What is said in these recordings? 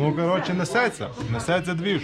Ну, коротше, несеться. Несеться двіж.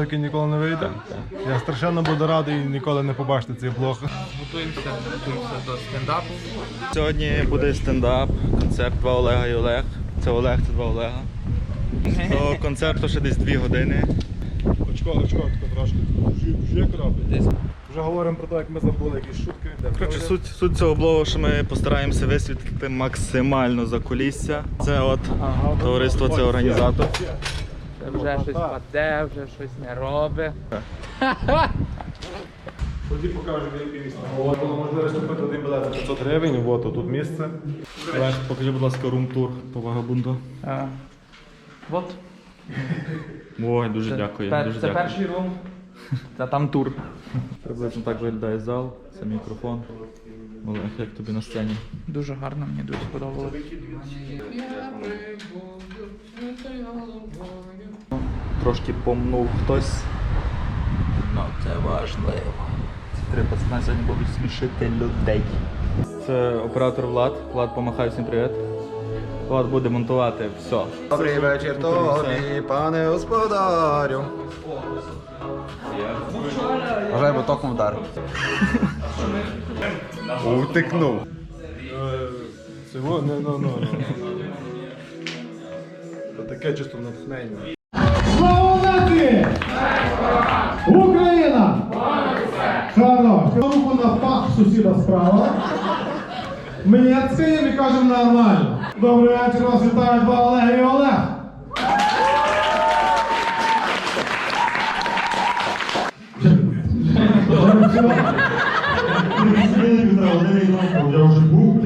Який ніколи не вийде. Я страшенно буду радий ніколи не побачити цей блог. Готуємося, готуємося до стендапу. Сьогодні буде стендап, концерт два Олега і Олег. Це Олег, це два Олега. До концерту ще десь дві години. Очко, очко, очко трошки. Вже робить. Вже говоримо про те, як ми забули якісь шутки. Коротше, суть, суть цього блогу, що ми постараємося висвітлити максимально за кулісся. Це от товариство, це організатор. Це вже щось паде, вже щось не робить. Тоді покажемо, яке місце. От можливість купити один білет за 500 гривень, от тут місце. Олег, покажи, будь ласка, рум-тур по вагабунду. А, От. Ой, дуже дякую. Дуже це дякую. перший рум. Та там тур. Приблизно так виглядає зал, це мікрофон. Олег, як тобі на сцені? Дуже гарно, мені дуже сподобалось. Трошки помнув хтось. Ну, це важливо. Ці три пацани сьогодні будуть смішити людей. Це оператор Влад. Влад, помахай всім привіт. Влад буде монтувати все. Добрий вечір тобі, пане господарю. Вважай, бо током вдарив. Утикнув. Цього, не, ну, ну, ну. Таке чисто натхнення. Україна! Хорош. Руку на пах сусіда справа. Мені цим і кажемо нормально. Добрий вечір, вас вітають два Олег і Олег. Я вже був,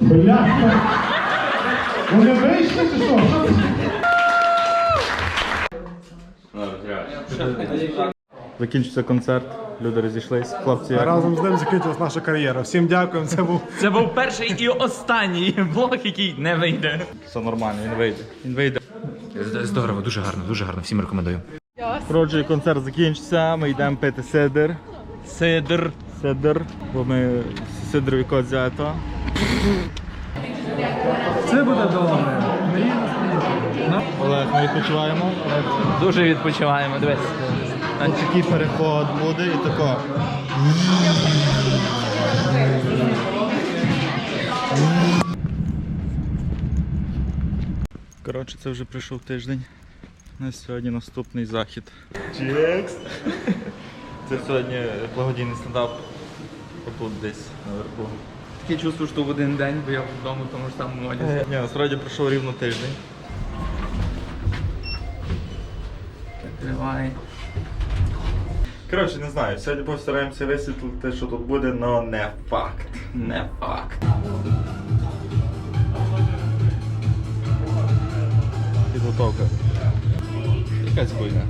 Бляха. Вони вийшли чи що? Закінчився концерт, люди розійшлись. Хлопці, як? Разом з ним закінчилась наша кар'єра. Всім дякуємо. Це був Це був перший і останній блог, який не вийде. все нормально, він вийде. Він вийде. Здорово, дуже гарно, дуже гарно. Всім рекомендую. Коротше, концерт закінчиться, ми йдемо пити сидр. Сидр. Сидр, бо ми сидрові кот взято. Це буде добре. Олег, ми відпочиваємо. Дуже відпочиваємо. Дивись. Ось такий переход буде і тако. Коротше, це вже прийшов тиждень. На сьогодні наступний захід. Чекс! Це сьогодні благодійний стендап. Отут десь наверху. Таке чувство, що в один день, бо я вдома тому ж самому одязі. Ні, насправді пройшов рівно тиждень. Тривай. Коротше, не знаю, сьогодні постараємося висвітлити, що тут буде, але не факт. Не факт. Підготовка. Якась хуйня.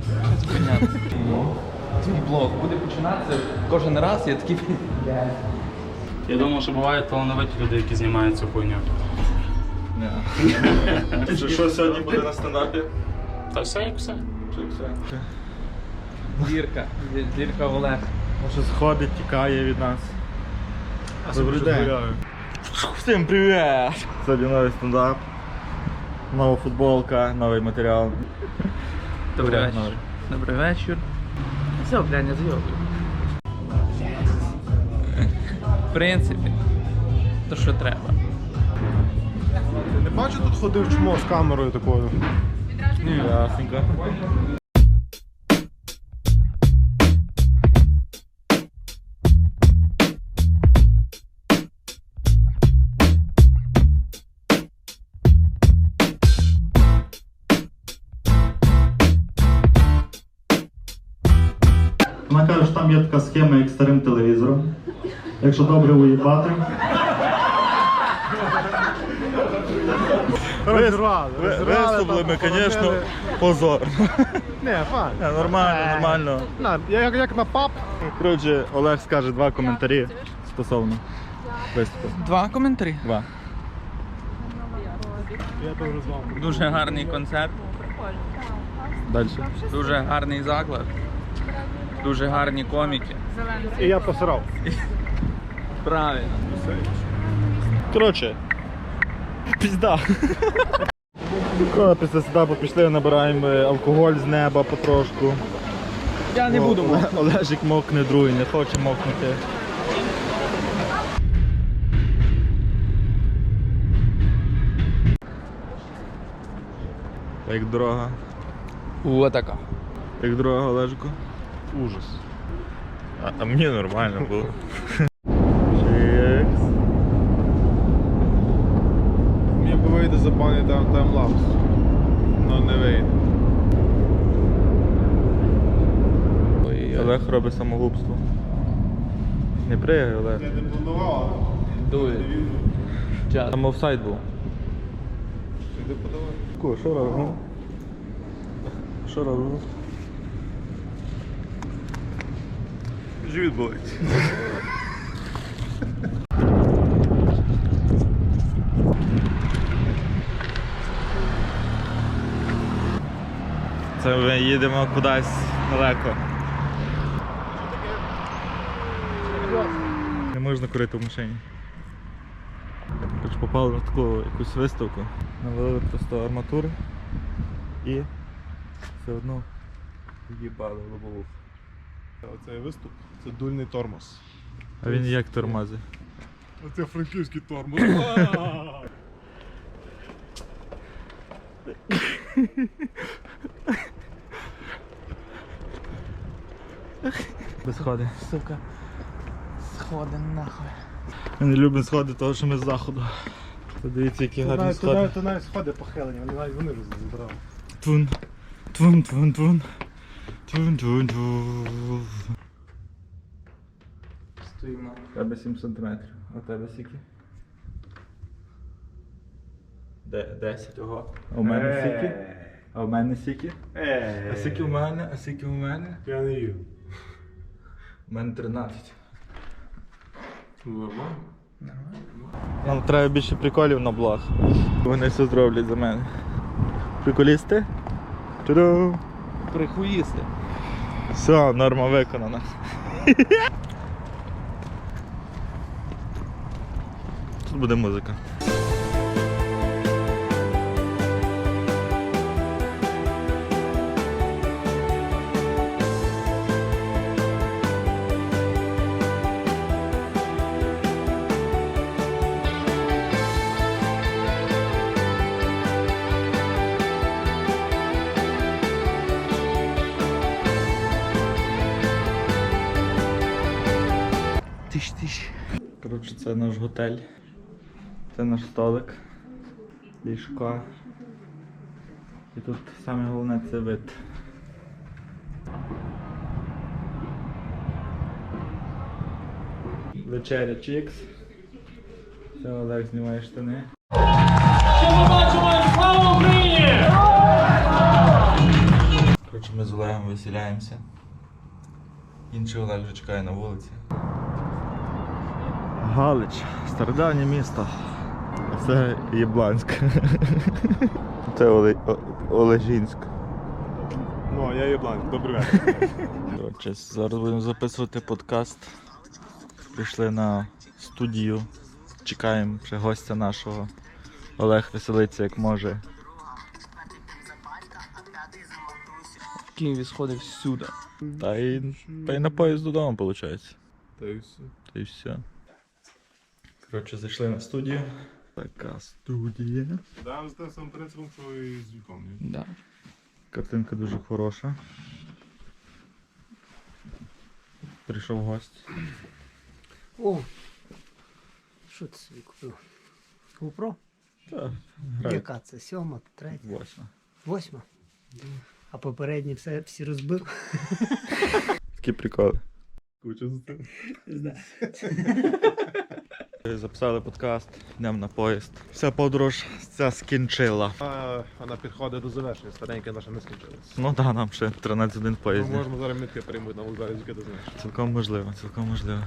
Твій блог буде починатися кожен раз, я такий. Я думав, що бувають талановиті люди, які знімають цю хуйню. Що, що сьогодні буде на стендапі? Та все як все. Чи все? Зірка. Зі- Зірка Олег. Може сходить, тікає від нас. Добрий день. Всім привіт! Сьогодні новий стендап. Нова футболка, новий матеріал. Добрий вечір. Новий. Добрий вечір. Все, блядь, не зйобую. В принципі, то що треба. Не бачу, тут ходив чмо з камерою такою. Ясненько. Добре уїбати, розірвали. Розірвали, Виступили там, ми, звісно, позор. Не, фан. Не, Нормально, нормально. На, як, як на пап. Коротше, Олег скаже два коментарі стосовно виступу. Два коментарі. Два. Дуже гарний концерт, Далі. дуже гарний заклад, дуже гарні коміки. І я посрав. Правильно. Коротше, пізда. Коли після сетапу пішли, набираємо алкоголь з неба потрошку. Я не О, буду Оле- Олежик мокне, другий не хоче мокнути. Як дорога? Отака. Як дорога, Олежику? Ужас. А, а мені нормально було. Чекс. Мені би вийде забанити там таймлапс. Ну не вийде. Олег робить самогубство. Не пригай, Олег. Я не планував. Дує. Час. Там офсайд був. Іди подавай. Ко, що робимо? Що робимо? Живіт болить. Це ми їдемо кудись далеко. Не можна курити в машині. Хоч попали на таку якусь виставку. Навалили просто арматури і все одно їбали лобову. Оцей виступ це дульний тормоз. А він як тормозить? Оце франківський тормоз. сходи. Сука. Сходи нахуй. Ми не любимо сходи, тому що ми з заходу. Подивіться, які гарні Навіть, сходи. навіть, навіть сходи похилені, вони навіть вони вже забрали. Твун. Твун, твун, твун. Твун, твун, твун. Стоїмо. У тебе 7 сантиметрів. А у тебе скільки? Де, 10, ого. А у мене скільки? А у мене скільки? А скільки у мене? А скільки у мене? Я не їв. У мене 13. Нормально. Нам треба більше приколів на блог. Вони все зроблять за мене. Приколісти? Ту-ду! Прихуїсти. Все, норма виконана. Тут буде музика. Це наш готель. Це наш столик. Ліжко. І тут саме головне це вид. Вечеря чікс. Все, Олег знімає штани. Коротше, ми з Олегом веселяємося. Інший Олег вже чекає на вулиці. Галич, стародавнє місто. Це Єбланськ. Це Оле... Олежінськ. Ну, а я єблан. Добрий вечір. Коротше, зараз будемо записувати подкаст. Прийшли на студію. Чекаємо ще гостя нашого. Олег веселиться як може. В Києві сходив всюди. Та й, та й на поїзд додому, виходить. Та й все. Та й все. Коротше, зайшли на студію. Така студія. Да, з тим самим принципом, що і з віком. ні? Да. Картинка дуже хороша. Прийшов гость. О! Що ти собі купив? GoPro? Так, Яка це? Сьома, третя, восьма. восьма? А попередні все, всі розбив? Такі приколи. Куча за тим. Записали подкаст, йдемо на поїзд. Вся подорож ця скінчила. А, Вона підходить до завершення, старенька наша не скінчилась. Ну так, да, нам ще 13 годин в Ми поїзді. можемо зараз мітки приймуть на вокзалі, яке ти знаєш. Цілком можливо, цілком можливо.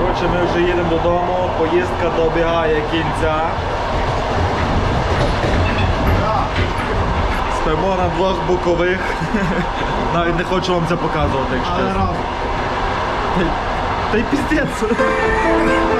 Коротше, ми вже їдемо додому, поїздка добігає кінця. Спимо на двох бокових. Навіть не хочу вам це показувати, якщо чесно. Та и піздець.